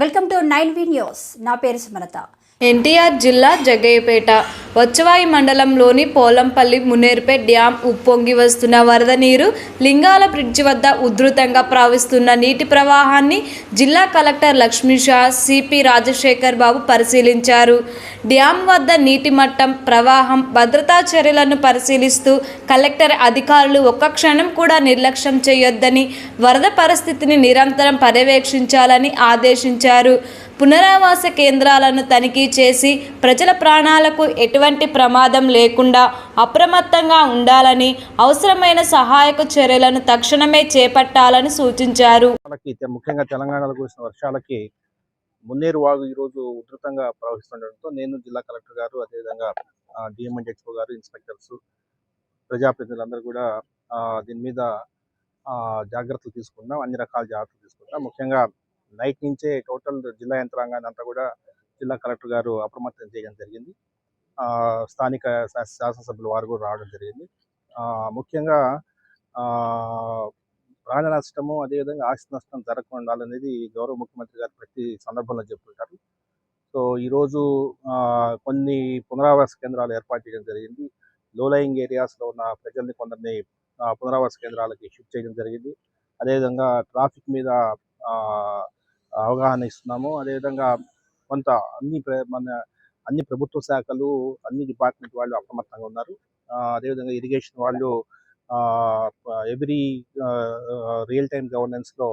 Welcome to nine V news. నా పేరు సుమలత. ఎన్టీఆర్ జిల్లా జగ్గయ్యపేట వచ్చవాయి మండలంలోని పోలంపల్లి మునేర్పేట్ డ్యాం ఉప్పొంగి వస్తున్న వరద నీరు లింగాల బ్రిడ్జి వద్ద ఉధృతంగా ప్రవహిస్తున్న నీటి ప్రవాహాన్ని జిల్లా కలెక్టర్ లక్ష్మీ షా సిపి రాజశేఖర్ బాబు పరిశీలించారు. డ్యాం వద్ద నీటి మట్టం ప్రవాహం భద్రతా చర్యలను పరిశీలిస్తూ కలెక్టర్ అధికారులు ఒక్క క్షణం కూడా నిర్లక్ష్యం చేయొద్దని వరద పరిస్థితిని నిరంతరం పర్యవేక్షించాలని ఆదేశించారు. పునరావాస కేంద్రాలను తనిఖీ చేసి ప్రజల ప్రాణాలకు ఎటువంటి ప్రమాదం లేకుండా అప్రమత్తంగా ఉండాలని అవసరమైన సహాయక చర్యలను తక్షణమే చేపట్టాలని సూచించారు. ముఖ్యంగా తెలంగాణలో కురిసిన వర్షాలకి మున్నేరు వాగు ఈరోజు ఉధృతంగా ప్రవహిస్తుండటంతో నేను జిల్లా కలెక్టర్ గారు అదేవిధంగా డిఎంఎండ్హెచ్ఓ గారు ఇన్స్పెక్టర్స్ ప్రజాప్రతినిధులందరూ కూడా దీని మీద ఆ, జాగ్రత్తలు తీసుకున్నాం అన్ని రకాల జాగ్రత్తలు తీసుకున్నాం ముఖ్యంగా నైట్ నుంచే టోటల్ జిల్లా యంత్రాంగాన్ని అంతా కూడా జిల్లా కలెక్టర్ గారు అప్రమత్తం చేయడం జరిగింది. ఆ, స్థానిక శాస- వారు కూడా రావడం జరిగింది. ఆ, ముఖ్యంగా ఆ, ప్రాణ నష్టము అదేవిధంగా ఆస్తి నష్టం జరగకుండా ఉండాలనేది గౌరవ ముఖ్యమంత్రి గారు ప్రతి సందర్భంలో చెప్తుంటారు సో ఈరోజు ఆ, కొన్ని పునరావాస కేంద్రాలు ఏర్పాటు చేయడం జరిగింది. లోలయింగ్ ఏరియాస్లో ఉన్న ప్రజల్ని కొందరిని పునరావాస కేంద్రాలకి షిఫ్ట్ చేయడం జరిగింది. అదేవిధంగా ట్రాఫిక్ మీద అవగాహన ఇస్తున్నాము. అదేవిధంగా కొంత అన్ని ప్ర- మన అన్ని ప్రభుత్వ శాఖలు అన్ని డిపార్ట్మెంట్ వాళ్ళు అప్రమత్తంగా ఉన్నారు. అదేవిధంగా ఇరిగేషన్ వాళ్ళు ఎవ్రీ రియల్ టైమ్ గవర్నెన్స్లో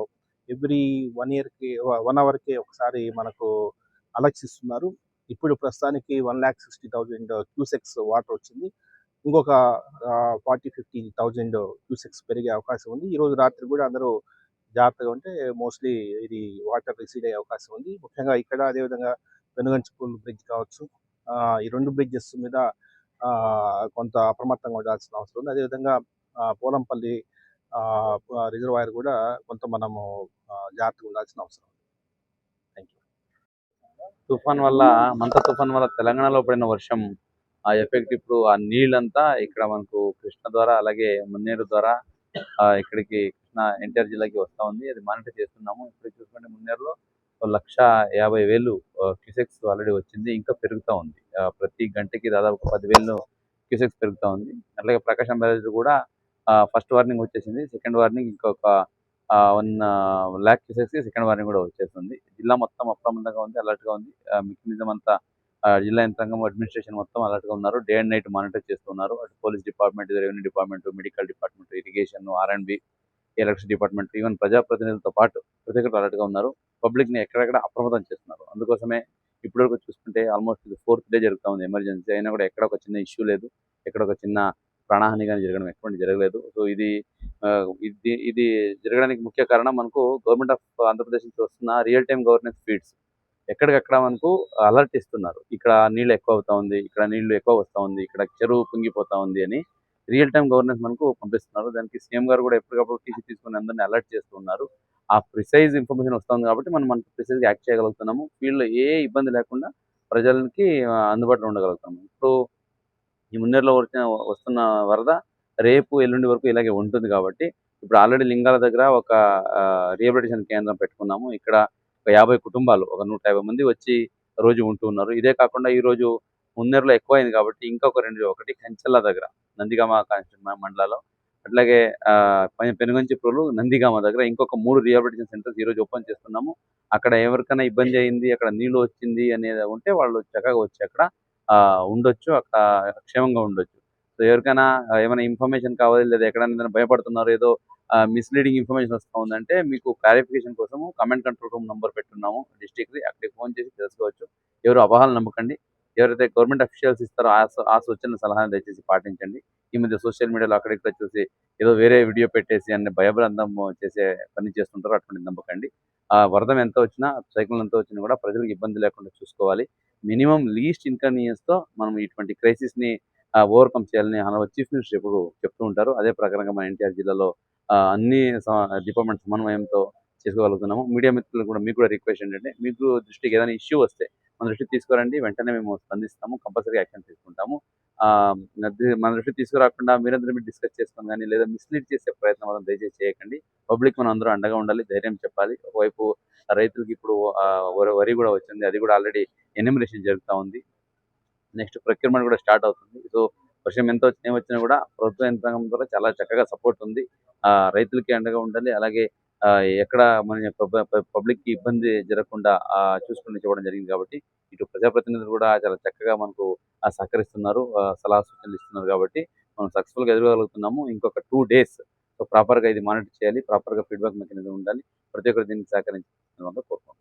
ఎవ్రీ వన్ ఇయర్కి వన్ అవర్కి ఒకసారి మనకు అలర్ట్స్ ఇస్తున్నారు ఇప్పుడు ప్రస్తుతానికి one lakh sixty thousand cusecs water వచ్చింది. ఇంకొక ఫార్టీ ఫిఫ్టీ థౌజండ్ క్యూసెక్స్ పెరిగే అవకాశం ఉంది. ఈ రోజు రాత్రి కూడా అందరూ జాగ్రత్తగా ఉంటే మోస్ట్లీ ఇది వాటర్ రిసీడ్ అయ్యే అవకాశం ఉంది. ముఖ్యంగా ఇక్కడ అదేవిధంగా వెనుగంచిపూల్ బ్రిడ్జ్ కావచ్చు ఆ, ఈ రెండు బ్రిడ్జెస్ మీద కొంత అప్రమత్తంగా ఉండాల్సిన అవసరం ఉంది. అదేవిధంగా పోలంపల్లి రిజర్వాయర్ కూడా కొంత మనము జాగ్రత్తగా ఉండాల్సిన అవసరం. థ్యాంక్ యూ తుఫాన్ వల్ల మంత తుఫాన్ వల్ల తెలంగాణలో పడిన వర్షం ఆ ఎఫెక్ట్ ఇప్పుడు ఆ నీళ్ళంతా ఇక్కడ మనకు కృష్ణ ద్వారా అలాగే మున్నేరు ద్వారా ఆ, ఇక్కడికి కృష్ణ ఎన్టీఆర్ జిల్లాకి వస్తూ ఉంది. అది మానిటర్ చేస్తున్నాము. ఇప్పుడు చూసుకుంటే మున్నేరులో లక్ష యాభై వేలు క్యూసెక్స్ ఆల్రెడీ వచ్చింది. ఇంకా పెరుగుతూ ఉంది. ప్రతి గంటకి దాదాపు పదివేలు క్యూసెక్స్ పెరుగుతూ ఉంది. అలాగే ప్రకాశం బ్యారేజ్ కూడా ఫస్ట్ వార్నింగ్ వచ్చేసింది. సెకండ్ వార్నింగ్ ఇంకొక వన్ ల్యాక్ కేసెస్కి సెకండ్ వార్నింగ్ కూడా వచ్చేస్తుంది. జిల్లా మొత్తం అప్రమత్తంగా ఉంది అలర్ట్గా ఉంది. మెకానిజం అంతా జిల్లా యంత్రాంగం అడ్మినిస్ట్రేషన్ మొత్తం అలర్ట్గా ఉన్నారు. డే అండ్ నైట్ మానిటర్ చేస్తున్నారు. అటు police department revenue department medical department irrigation R B election department even ప్రజాప్రతినిధులతో పాటు ప్రతి ఒక్కరు అలర్ట్గా ఉన్నారు. పబ్లిక్ని ఎక్కడెక్కడ అప్రమత్తం చేస్తున్నారు? అందుకోసమే ఇప్పటివరకు చూసుకుంటే ఆల్మోస్ట్ ఫోర్త్ డే జరుగుతూ ఉంది. ఎమర్జెన్సీ అయినా కూడా ఎక్కడ ఒక చిన్న ఇష్యూ లేదు. ఎక్కడ ఒక చిన్న ప్రాణహాని కానీ జరగడం ఎటువంటి జరగలేదు. సో ఇది ఇది ఇది జరగడానికి ముఖ్య కారణం మనకు గవర్నమెంట్ ఆఫ్ ఆంధ్రప్రదేశ్ నుంచి వస్తున్న రియల్ టైం గవర్నెన్స్ ఫీడ్స్. ఎక్కడికక్కడ మనకు అలర్ట్ ఇస్తున్నారు. ఇక్కడ నీళ్ళు ఎక్కువ అవుతా ఉంది ఇక్కడ నీళ్ళు ఎక్కువ వస్తూ ఉంది ఇక్కడ చెరువు పొంగిపోతా ఉంది అని రియల్ టైం గవర్నెన్స్ మనకు పంపిస్తున్నారు. దానికి సీఎం గారు కూడా ఎప్పటికప్పుడు టీసీ తీసుకుని అందరినీ అలర్ట్ చేస్తున్నారు ఆ ప్రిసైజ్ ఇన్ఫర్మేషన్ వస్తుంది కాబట్టి మనం మనకు ప్రిసైజ్గా యాక్ట్ చేయగలుగుతున్నాము. ఫీల్డ్లో ఏ ఇబ్బంది లేకుండా ప్రజలకి అందుబాటులో ఉండగలుగుతాము ఇప్పుడు ఈ మున్నేరులో వచ్చిన వస్తున్న వరద రేపు ఎల్లుండి వరకు ఇలాగే ఉంటుంది కాబట్టి ఇప్పుడు ఆల్రెడీ లింగాల దగ్గర ఒక రిహాబిలిటేషన్ కేంద్రం పెట్టుకున్నాము. ఇక్కడ ఒక యాభై కుటుంబాలు ఒక నూట యాభై మంది వచ్చి రోజు ఉంటూ ఉన్నారు. ఇదే కాకుండా ఈ రోజు మున్నేరులో ఎక్కువైంది కాబట్టి ఇంకొక రెండు ఒకటి కంచెల్ల దగ్గర నందిగామ కాన్స్టిట్యూషన్ మండలాల్లో. అట్లాగే ఆ, పెనుగంచిప్రోలు నందిగామ దగ్గర ఇంకొక మూడు రిహాబిలిటేషన్ సెంటర్స్ ఈ రోజు ఓపెన్ చేస్తున్నాము. అక్కడ ఎవరికైనా ఇబ్బంది అయింది అక్కడ నీళ్ళు వచ్చింది అనేది ఉంటే వాళ్ళు చక్కగా వచ్చి అక్కడ ఉండొచ్చు అక్కడ క్షేమంగా ఉండొచ్చు. సో ఎవరికైనా ఏమైనా ఇన్ఫర్మేషన్ కావాలి లేదా ఎక్కడైనా భయపడుతున్నారు ఏదో మిస్లీడింగ్ ఇన్ఫర్మేషన్ వస్తూ ఉందంటే మీకు క్లారిఫికేషన్ కోసము కమెంట్ కంట్రోల్ రూమ్ నెంబర్ పెట్టున్నాము డిస్టిక్ది అక్కడికి ఫోన్ చేసి తెలుసుకోవచ్చు. ఎవరు అపోహలు నమ్మకండి. ఎవరైతే గవర్నమెంట్ అఫీషియల్స్ ఇస్తారో ఆ ఆ సూచన సలహాలు దయచేసి పాటించండి. ఈ మధ్య సోషల్ మీడియాలో అక్కడిక్కడ చూసి ఏదో వేరే వీడియో పెట్టేసి అన్ని భయభ్రాంతం చేసే పని చేస్తుంటారో అటువంటి నమ్మకండి. ఆ వరదం ఎంత వచ్చినా సైకిల్ ఎంత వచ్చినా కూడా ప్రజలకు ఇబ్బంది లేకుండా చూసుకోవాలి. మినిమం లీస్ట్ ఇన్కన్వీనియన్స్తో మనం ఇటువంటి క్రైసిస్ని ఓవర్కమ్ చేయాలని హనవ చీఫ్ మినిస్టర్ ఎప్పుడు చెప్తూ ఉంటారు. అదే ప్రకారంగా మన ఎన్టీఆర్ జిల్లాలో అన్ని డిపార్ట్మెంట్ సమన్వయంతో చేసుకోగలుగుతున్నాము. మీడియా మిత్రులు కూడా మీకు కూడా రిక్వెస్ట్ ఏంటంటే మీకు దృష్టికి ఏదైనా ఇష్యూ వస్తే మన దృష్టికి తీసుకురండి. వెంటనే మేము స్పందిస్తాము. కంపల్సరీ యాక్షన్ తీసుకుంటాము. ఆ, మన దృష్టికి తీసుకురాకుండా మీరందరూ మీరు డిస్కస్ చేసుకుని కానీ లేదా మిస్లీడ్ చేసే ప్రయత్నం మనం దయచేసి చేయకండి. పబ్లిక్ మనం అందరూ అండగా ఉండాలి. ధైర్యం చెప్పాలి. ఒకవైపు రైతులకి ఇప్పుడు ఆ, వరి- వరి కూడా వచ్చింది. అది కూడా ఆల్రెడీ ఎన్యూమరేషన్ జరుగుతూ ఉంది. నెక్స్ట్ ప్రొక్యూర్మెంట్ కూడా స్టార్ట్ అవుతుంది. సో వర్షం ఎంత వచ్చినా వచ్చినా కూడా ప్రభుత్వ యంత్రాంగం ద్వారా చాలా చక్కగా సపోర్ట్ ఉంది. రైతులకి అండగా ఉండాలి. అలాగే ఎక్కడ మన పబ్లిక్కి ఇబ్బంది జరగకుండా చూసుకుని చెప్పడం జరిగింది కాబట్టి ఇటు ప్రజాప్రతినిధులు కూడా చాలా చక్కగా మనకు సహకరిస్తున్నారు. సలహా సూచనలు ఇస్తున్నారు కాబట్టి మనం సక్సెస్ఫుల్గా ఎదురగలుగుతున్నాము ఇంకొక టూ డేస్ సో ప్రాపర్గా ఇది మానిటర్ చేయాలి. ప్రాపర్గా ఫీడ్బ్యాక్ మెకానిజం ఉండాలి. ప్రతి ఒక్కరు దీనికి సహకరించాలని కోరుకుంటున్నాం.